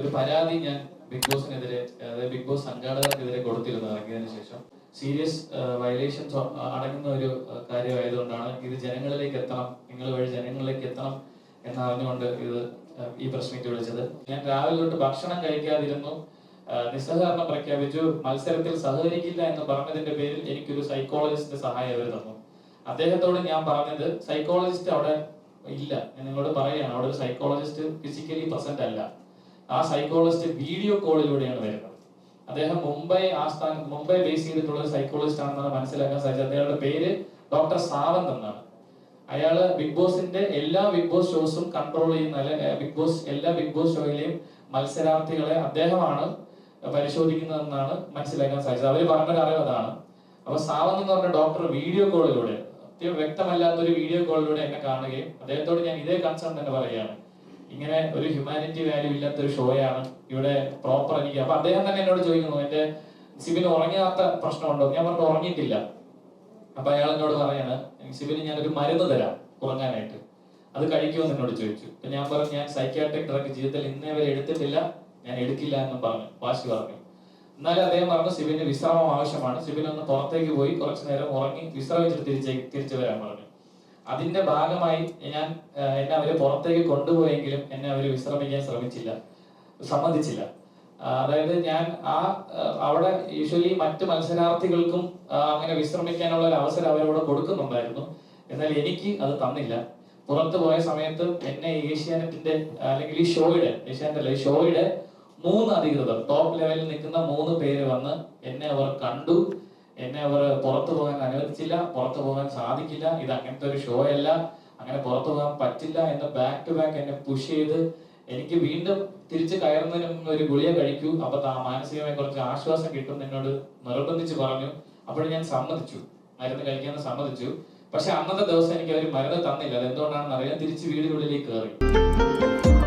ഒരു പരാതി ഞാൻ ബിഗ് ബോസിനെതിരെ അതായത് ബിഗ് ബോസ് സംഘാടകർക്കെതിരെ കൊടുത്തിരുന്നു ഇറങ്ങിയതിനു ശേഷം. സീരിയസ് വയലേഷൻസ് അടങ്ങുന്ന ഒരു കാര്യമായതുകൊണ്ടാണ് ഇത് ജനങ്ങളിലേക്ക് എത്തണം നിങ്ങൾ വഴി ജനങ്ങളിലേക്ക് എത്തണം എന്നറിഞ്ഞുകൊണ്ട് ഇത് ഈ പ്രശ്നത്തിൽ വിളിച്ചത്. ഞാൻ രാവിലെ തൊട്ട് ഭക്ഷണം കഴിക്കാതിരുന്നു. നിസ്സഹകരണം പ്രഖ്യാപിച്ചു. മത്സരത്തിൽ സഹകരിക്കില്ല എന്ന് പറഞ്ഞതിന്റെ പേരിൽ എനിക്കൊരു സൈക്കോളജിസ്റ്റ് സഹായം അവർ തന്നു. അദ്ദേഹത്തോട് ഞാൻ പറഞ്ഞത് സൈക്കോളജിസ്റ്റ് അവിടെ ഇല്ല. ഞാൻ നിങ്ങളോട് പറയുകയാണ് അവിടെ ഒരു സൈക്കോളജിസ്റ്റ് ഫിസിക്കലി പ്രസന്റ് അല്ല. ആ സൈക്കോളജിസ്റ്റ് വീഡിയോ കോളിലൂടെയാണ് വരുന്നത്. അദ്ദേഹം മുംബൈ ആസ്ഥാന മുംബൈ ബേസ് ചെയ്തിട്ടുള്ള ഒരു സൈക്കോളജിസ്റ്റ് ആണെന്നാണ് മനസ്സിലാക്കാൻ സാധിച്ചത്. അദ്ദേഹത്തിന്റെ പേര് ഡോക്ടർ സാവന്ത് എന്നാണ്. അയാൾ ബിഗ് ബോസിന്റെ എല്ലാ ബിഗ് ബോസ് ഷോസും കൺട്രോൾ ചെയ്യുന്ന അല്ലെ ബിഗ് ബോസ് എല്ലാ ബിഗ് ബോസ് ഷോയിലെയും മത്സരാർത്ഥികളെ അദ്ദേഹമാണ് പരിശോധിക്കുന്നതെന്നാണ് മനസ്സിലാക്കാൻ സാധിച്ചത്. അവർ പറഞ്ഞ അറിവ് അതാണ്. അപ്പൊ സാവന്ത് എന്ന് പറഞ്ഞ ഡോക്ടർ വീഡിയോ കോളിലൂടെ വ്യക്തമല്ലാത്ത ഒരു വീഡിയോ കോളിലൂടെ എന്നെ കാണുകയും അദ്ദേഹത്തോട് ഞാൻ ഇതേ കൺസേൺ തന്നെ പറയുകയാണ്. ഇങ്ങനെ ഒരു ഹ്യൂമാനിറ്റി വാല്യൂ ഇല്ലാത്ത ഒരു ഷോയാണ് ഇവിടെ പ്രോപ്പർ എനിക്ക് അപ്പൊ അദ്ദേഹം തന്നെ എന്നോട് ചോദിക്കുന്നു എന്റെ സിബിന് ഉറങ്ങാത്ത പ്രശ്നമുണ്ടോ? ഞാൻ പറഞ്ഞു ഉറങ്ങിയിട്ടില്ല. അപ്പൊ അയാൾ എന്നോട് പറയാണ് സിബിന് ഞാനൊരു മരുന്ന് തരാം ഉറങ്ങാനായിട്ട്. അത് കഴിക്കുമെന്ന് എന്നോട് ചോദിച്ചു. അപ്പൊ ഞാൻ പറഞ്ഞു ഞാൻ സൈക്യാട്രിക് ഡ്രഗ് ജീവിതത്തിൽ ഇന്നേ വരെ എടുത്തിട്ടില്ല. ഞാൻ എടുക്കില്ല എന്ന് പറഞ്ഞു. വാശി പറഞ്ഞു. എന്നാലും അദ്ദേഹം പറഞ്ഞു സിബിന് വിശ്രമം ആവശ്യമാണ്. സിബിൻ ഒന്ന് പുറത്തേക്ക് പോയി കുറച്ചു നേരം ഉറങ്ങി വിശ്രമിച്ചിട്ട് തിരിച്ച് തിരിച്ചു വരാൻ പറഞ്ഞു. അതിന്റെ ഭാഗമായി ഞാൻ എന്നെ അവർ പുറത്തേക്ക് കൊണ്ടുപോയെങ്കിലും എന്നെ അവർ വിശ്രമിക്കാൻ ശ്രമിച്ചില്ല സമ്മതിച്ചില്ല. അതായത് ഞാൻ ആ അവിടെ യൂഷ്വലി മറ്റു മത്സരാർത്ഥികൾക്കും അങ്ങനെ വിശ്രമിക്കാനുള്ള ഒരു അവസരം അവരവിടെ കൊടുക്കുന്നുണ്ടായിരുന്നു. എന്നാൽ എനിക്ക് അത് തന്നില്ല. പുറത്തു പോയ സമയത്ത് എന്നെ ഏഷ്യാനെറ്റിന്റെ അല്ലെങ്കിൽ ഈ ഷോയുടെ ഏഷ്യാനെറ്റ് അല്ല ഷോയുടെ മൂന്ന് അധികൃതർ ടോപ്പ് ലെവലിൽ നിൽക്കുന്ന മൂന്ന് പേര് വന്ന് എന്നെ അവർ കണ്ടു. എന്നെ അവർ പുറത്തു പോകാൻ അനുവദിച്ചില്ല പുറത്തു പോകാൻ സാധിക്കില്ല ഇത് അങ്ങനത്തെ ഒരു ഷോ അല്ല അങ്ങനെ പുറത്തു പോകാൻ പറ്റില്ല എന്ന് ബാക്ക് ടു ബാക്ക് എന്നെ പുഷ് ചെയ്ത് എനിക്ക് വീണ്ടും തിരിച്ചു കയറുന്നതിന് മുമ്പ് ഒരു ഗുളിയ കഴിക്കൂ. അപ്പൊ ആ മാനസികമായി കുറച്ച് ആശ്വാസം കിട്ടും എന്ന് എന്നോട് നിർബന്ധിച്ച് പറഞ്ഞു. അപ്പോൾ ഞാൻ സമ്മതിച്ചു. മരുന്ന് കഴിക്കാൻ സമ്മതിച്ചു. പക്ഷെ അന്നത്തെ ദിവസം എനിക്ക് അവർ മരുന്ന് തന്നില്ല. അത് എന്തുകൊണ്ടാണെന്ന് അറിയാൻ തിരിച്ച് വീടിനുള്ളിലേക്ക് കയറി.